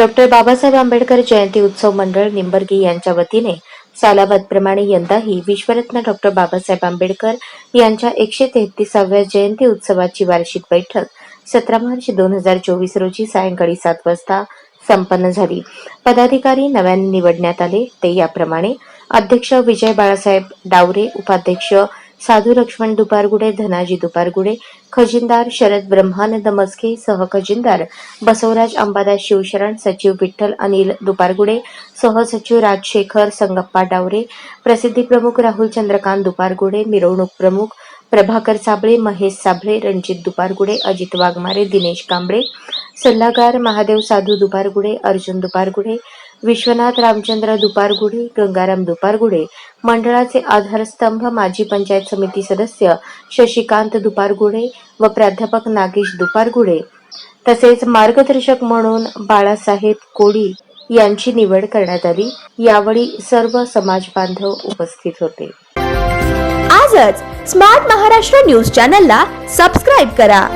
Doctor Babasaheb Ambedkar जयंती उत्सव मंडळ निंबर्गी यांच्या वतीने सालाबादप्रमाणे यंदाही विश्वरत्न डॉक्टर बाबासाहेब आंबेडकर यांच्या एकशे तेहतीसाव्या जयंती उत्सवाची वार्षिक बैठक सतरा मार्च दोन हजार चोवीस रोजी सायंकाळी सात वाजता संपन्न झाली. पदाधिकारी नव्याने निवडण्यात आले ते याप्रमाणे अध्यक्ष विजय बाळासाहेब डावरे उपाध्यक्ष साधू लक्ष्मण दुपारगुडे धनाजी दुपारगुडे खजिनदार शरद ब्रह्मानंद मस्के सहखजिनदार बसवराज अंबादास शिवशरण सचिव विठ्ठल अनिल दुपारगुडे सहसचिव राजशेखर संगप्पा डावरे प्रसिद्धी प्रमुख राहुल चंद्रकांत दुपारगुडे मिरवणूक प्रमुख प्रभाकर साबळे महेश साबळे रणजित दुपारगुडे अजित वाघमारे दिनेश कांबळे सल्लागार महादेव साधू दुपारगुडे अर्जुन दुपारगुडे विश्वनाथ रामचंद्र दुपारगुडे गंगाराम दुपारगुडे मंडळाचे आधारस्तंभ माजी पंचायत समिती सदस्य शशिकांत दुपारगुडे व प्राध्यापक नागेश दुपारगुडे तसेच मार्गदर्शक म्हणून बाळासाहेब कोळी यांची निवड करण्यात आली. यावेळी सर्व समाज बांधव उपस्थित होते. आजच स्मार्ट महाराष्ट्र न्यूज चॅनलला सबस्क्राईब करा.